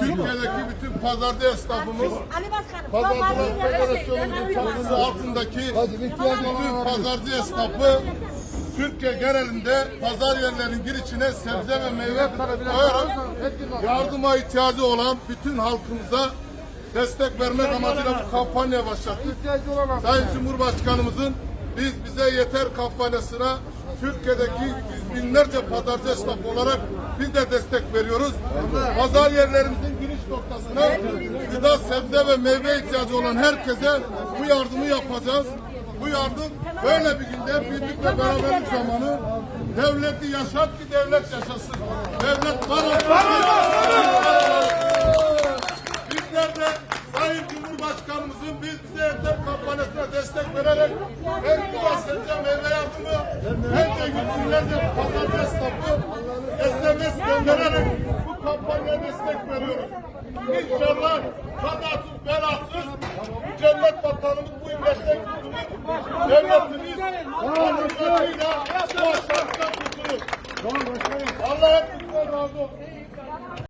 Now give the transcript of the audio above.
Türkiye'deki bütün pazarcı esnafımız. Pazarcılar Federasyonu'nun çatısı altındaki bütün pazarcı esnafı Türkiye genelinde pazar yerlerinin girişine sebze ve meyve koyarak yardıma ihtiyacı olan bütün halkımıza destek vermek amacıyla bu kampanya başlattık. Sayın Cumhurbaşkanımızın biz bize yeter kampanyasına Türkiye'deki yüz binlerce pazarcı esnaf olarak biz de destek veriyoruz. Pazar yerlerimizin giriş noktasına gıda, sebze ve meyve ihtiyacı olan herkese bu yardımı yapacağız. Bu yardım böyle bir günde birlik ve beraberlik zamanı devleti yaşat ki devlet yaşasın. Devlet var olsun. Bizler de Sayın Cumhurbaşkanımızın biz bize kampanyasına destek vererek hem gıda sebze meyve yardımı hem de yüz binlerce pazarcı SMS göndererek bu kampanyaya destek veriyoruz. İnşallah kazasız belasız cennet vatanımız bu ümmetten kurtulur. Devletimiz anlayışıyla bu aşağıdan kurtulur. Allah hepinizden razı olsun.